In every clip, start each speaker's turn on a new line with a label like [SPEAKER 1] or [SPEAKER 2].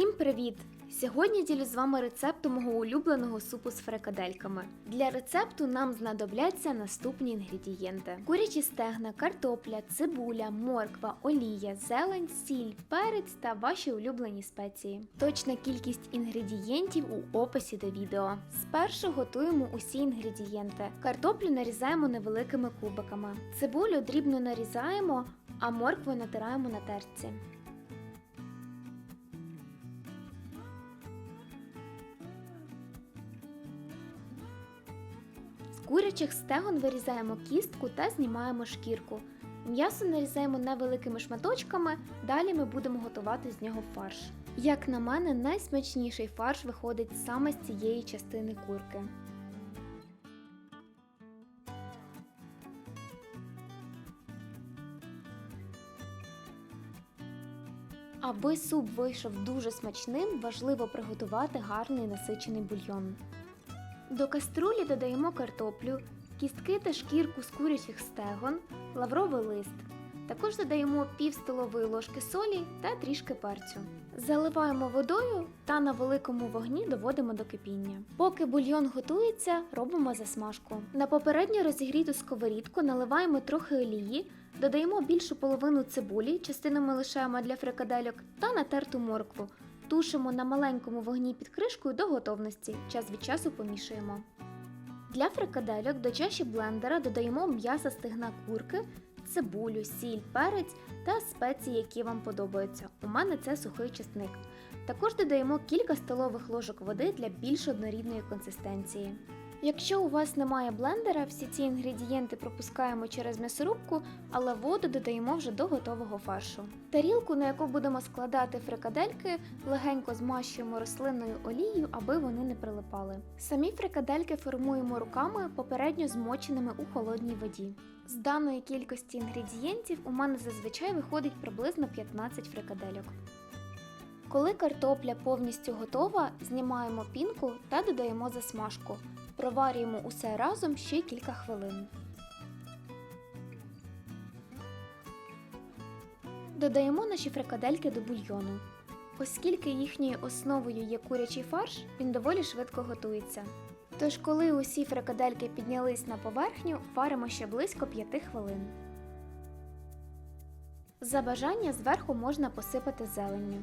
[SPEAKER 1] Всім привіт! Сьогодні ділю з вами рецептом мого улюбленого супу з фрикадельками. Для рецепту нам знадобляться наступні інгредієнти: курячі стегна, картопля, цибуля, морква, олія, зелень, сіль, перець та ваші улюблені спеції. Точна кількість інгредієнтів у описі до відео. Спершу готуємо усі інгредієнти. Картоплю нарізаємо невеликими кубиками. Цибулю дрібно нарізаємо, а моркву натираємо на терці. Курячих стегон вирізаємо кістку та знімаємо шкірку. М'ясо нарізаємо невеликими шматочками, далі ми будемо готувати з нього фарш. Як на мене, найсмачніший фарш виходить саме з цієї частини курки. Аби суп вийшов дуже смачним, важливо приготувати гарний насичений бульйон. До каструлі додаємо картоплю, кістки та шкірку з курячих стегон, лавровий лист. Також додаємо пів столової ложки солі та трішки перцю. Заливаємо водою та на великому вогні доводимо до кипіння. Поки бульйон готується, робимо засмажку. На попередньо розігріту сковорідку наливаємо трохи олії, додаємо більшу половину цибулі, частину ми лишаємо для фрикадельок, та натерту моркву. Тушимо на маленькому вогні під кришкою до готовності, час від часу помішуємо. Для фрикадельок до чаші блендера додаємо м'ясо стегна курки, цибулю, сіль, перець та спеції, які вам подобаються. У мене це сухий чесник. Також додаємо кілька столових ложок води для більш однорідної консистенції. Якщо у вас немає блендера, всі ці інгредієнти пропускаємо через м'ясорубку, але воду додаємо вже до готового фаршу. Тарілку, на яку будемо складати фрикадельки, легенько змащуємо рослинною олією, аби вони не прилипали. Самі фрикадельки формуємо руками, попередньо змоченими у холодній воді. З даної кількості інгредієнтів у мене зазвичай виходить приблизно 15 фрикадельок. Коли картопля повністю готова, знімаємо пінку та додаємо засмажку. Проварюємо усе разом ще кілька хвилин. Додаємо наші фрикадельки до бульйону. Оскільки їхньою основою є курячий фарш, він доволі швидко готується. Тож, коли усі фрикадельки піднялись на поверхню, варимо ще близько 5 хвилин. За бажання зверху можна посипати зеленню.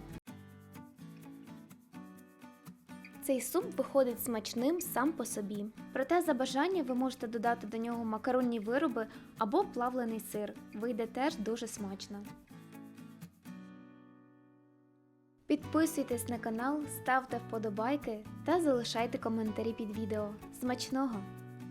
[SPEAKER 1] Цей суп виходить смачним сам по собі. Проте за бажання ви можете додати до нього макаронні вироби або плавлений сир. Вийде теж дуже смачно. Підписуйтесь на канал, ставте вподобайки та залишайте коментарі під відео. Смачного!